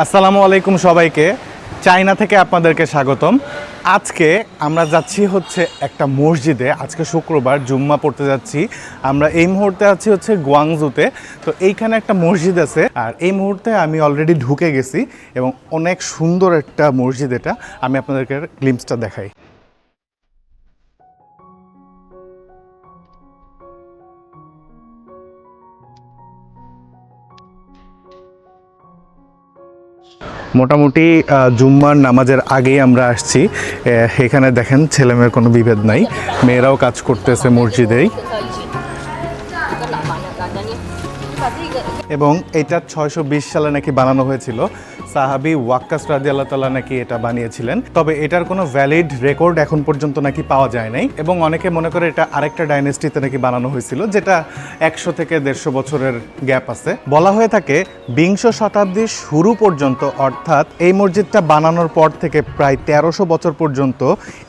আসসালামু আলাইকুম সবাইকে। চায়না থেকে আপনাদেরকে স্বাগতম। আজকে আমরা যাচ্ছি হচ্ছে একটা মসজিদে। আজকে শুক্রবার, জুম্মা পড়তে যাচ্ছি। আমরা এই মুহূর্তে আছি হচ্ছে গোয়াংজুতে। তো এইখানে একটা মসজিদ আছে। আর এই মুহূর্তে আমি অলরেডি ঢুকে গেছি এবং অনেক সুন্দর একটা মসজিদ এটা। আমি আপনাদেরকে গ্লিমসটা দেখাই। মোটামুটি জুম্মার নামাজের আগেই আমরা আসছি। এখানে দেখেন ছেলে মেয়ের কোনো বিভেদ নাই। মেয়েরাও কাজ করতেছে মসজিদেই। এবং এটা ছয়শো বিশ সালে নাকি বানানো হয়েছিল। সাহাবি ওয়াক্কাস রাজি আল্লাহ তাল্লাহ নাকি এটা বানিয়েছিলেন। তবে এটার কোনো ভ্যালিড রেকর্ড এখন পর্যন্ত নাকি পাওয়া যায় নাই। এবং অনেকে মনে করে এটা আরেকটা ডাইনেস্টিতে নাকি বানানো হয়েছিল, যেটা একশো থেকে দেড়শো বছরের গ্যাপ আছে। বলা হয়ে থাকে, বিংশ শতাব্দীর শুরু পর্যন্ত, অর্থাৎ এই মসজিদটা বানানোর পর থেকে প্রায় তেরোশো বছর পর্যন্ত,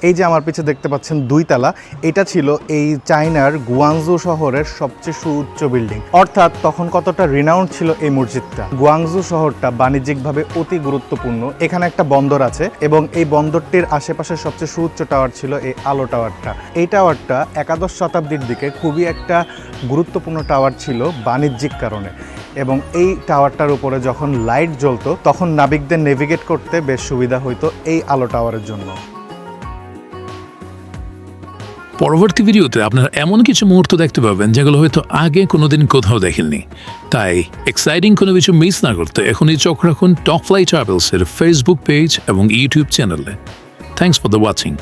এই যে আমার পিছে দেখতে পাচ্ছেন দুই দুইতলা এটা ছিল এই চায়নার গুয়াংজু শহরের সবচেয়ে সুউচ্চ বিল্ডিং অর্থাৎ তখন কতটা রিনাউন্ড ছিল এই মসজিদটা? গুয়াংজু শহরটা বাণিজ্যিকভাবে অতি গুরুত্বপূর্ণ। এখানে একটা বন্দর আছে এবং এই বন্দরটির আশেপাশে সবচেয়ে সুউচ্চ টাওয়ার ছিল এই আলো টাওয়ারটা। এই টাওয়ারটা একাদশ শতাব্দীর দিকে খুবই একটা গুরুত্বপূর্ণ টাওয়ার ছিল বাণিজ্যিক কারণে। এবং এই টাওয়ারটার উপরে যখন লাইট জ্বলতো, তখন নাবিকদের নেভিগেট করতে বেশ সুবিধা হইতো এই আলো টাওয়ারের জন্য। পরবর্তী ভিডিওতে আপনারা এমন কিছু মুহূর্ত দেখতে পাবেন যেগুলো হয়তো আগে কোনোদিন কোথাও দেখেননি। তাই এক্সাইটিং কোনো কিছু মিস না করতে এখনই চোখ রাখুন টপ ফ্লাই ট্রাভেলসের ফেসবুক পেজ এবং ইউটিউব চ্যানেলে থ্যাংকস ফর দ্য ওয়াচিং